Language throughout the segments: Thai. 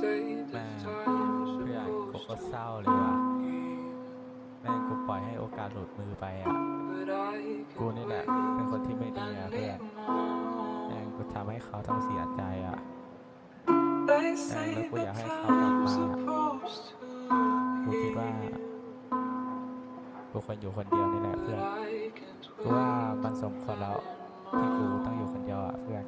แม่เพื่อนกูก็เศร้าเลยว่ะแม่กูปล่อยให้โอกาสหลุดมือไปอะ กูนี่แหละ เป็นคนที่ไม่ดีอะเพื่อนแม่กูทำให้เขาต้องเสียใจอะแม่แล้วกูอยากให้เขากลับมากูคิดว่ากูควรอยู่คนเดียวนี่แหละเพื่อนกูว่ามันสมควรแล้วที่กูต้องอยู่คนเดียวอะเพื่อน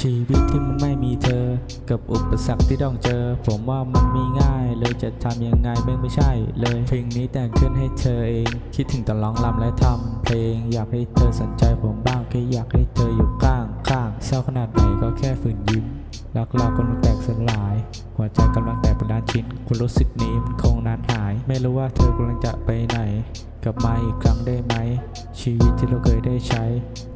ชีวิตที่มันไม่มีเธอ กับอุปสรรคที่ต้องเจอ ผมว่ามันไม่ง่ายเลยจะทำยังไงแม่ไม่ใช่เลยเพลงนี้แต่งขึ้นให้เธอเอง คิดถึงตอนร้องรำและทำเพลง อยากให้เธอสนใจผมบ้างแค่อยากให้เธออยู่ข้างข้างเศร้าขนาดไหนก็แค่ฝืนยิ้มรักเรากำลังแตกสลาย หัวใจกำลังแตกเป็นล้านชิ้นคุณรู้สึกนี้มันคงนานหาย ไม่รู้ว่าเธอกำลังจะไปไหน กลับมาอีกครั้งได้ไหม ชีวิตที่เราเคยได้ใช้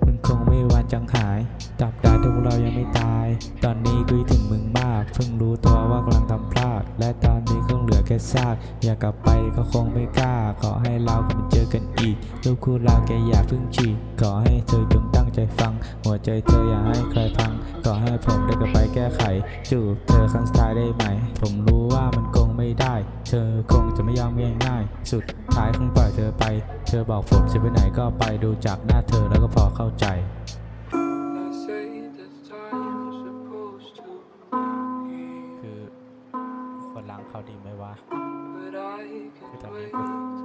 มันคงไม่วันจางหาย ตราบใดที่พวกเรายังไม่ตาย ตอนนี้กูคิดถึงมึงมาก เพิ่งรู้ตัวว่ากำลังทำพลาด และตอนนี้คงเหลือแค่ซาก อยากกลับไปก็คงไม่กล้า ขอให้เรากลับมาเจอกันอีกรูปคู่เราแกอย่าเพิ่งฉีกขอให้เธอจงตั้งใจฟัง หัวใจเธออย่าให้ใครพัง ขอให้ผมได้กลับไปแก้ไข จูบเธอครั้งสุดท้ายได้ไหม ผมรู้ว่ามันคงไม่ได้ เธอคงจะไม่ยอมง่ายๆ สุดท้ายคงปล่อยเธอไป เธอบอกผมจะไปไหนก็ไปดูจากหน้าเธอแล้วก็พอเข้าใจ ตอนนี้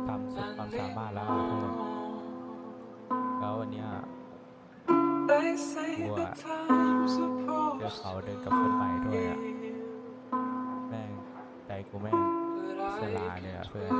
ทำสุดความสามารถแล้วเพื่อนแล้ววันนี้ยกูอะเจอเขาเดินกับคนใหม่ด้วยอะแม่งใจกูแม่งสลายเลยอะเพื่อน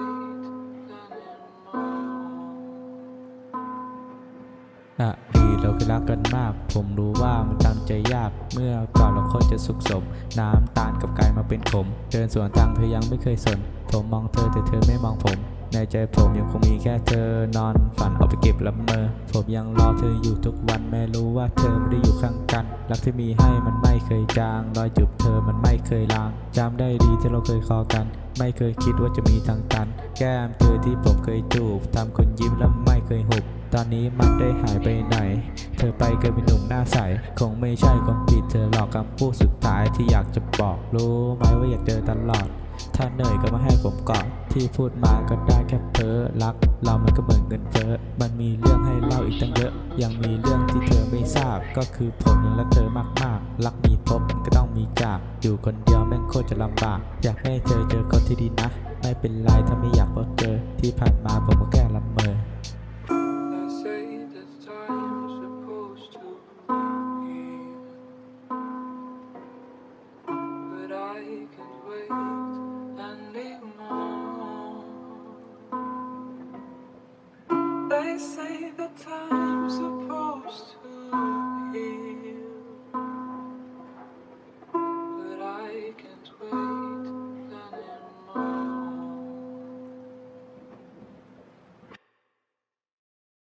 อะดีเราเคยรักกันมาก ผมรู้ว่ามันตั้งใจยาก เมื่อก่อนเราคนจะสุขสม น้ำตาลกับกายมาเป็นขม เดินสวนทางเธอยังไม่เคยสน ผมมองเธอแต่เธอไม่มองผม ในใจผมยังคงมีแค่เธอนอนฝันเอาไปเก็บละเมอ ผมยังรอเธออยู่ทุกวันแม้รู้ว่าเธอไม่ได้อยู่ข้างกัน รักที่มีให้มันไม่เคยจาง รอยจูบเธอมันไม่เคยลางจำได้ดีที่เราเคยคอกัน ไม่เคยคิดว่าจะมีทางตัน แก้มเธอที่ผมเคยจูบทำคนยิ้มแล้วไม่เคยหุบตอนนี้มันได้หายไปไหน เธอไปเกินเป็นหนุ่มหน้าใส คงไม่ใช่ความผิดเธอหลอกคำพูดสุดท้ายที่อยากจะบอก รู้ไหมว่าอยากเจอตลอด ถ้าเหนื่อยก็มาให้ผมกอดที่พูดมาก็ได้แค่เพ้อรัก เรามันก็เหมือนเงินเฟ้อมันมีเรื่องให้เล่าอีกตั้งเยอะ ยังมีเรื่องที่เธอไม่ทราบ ก็คือผมยังรักเธอมากๆ รักมีพบก็ต้องมีจาก อยู่คนเดียวแม่งโคตรจะลำบาก อยากให้เธอเจอคนที่ดีนะ ไม่เป็นไรถ้าไม่อยากพบเจอที่ผ่านมาผมก็แค่ say the times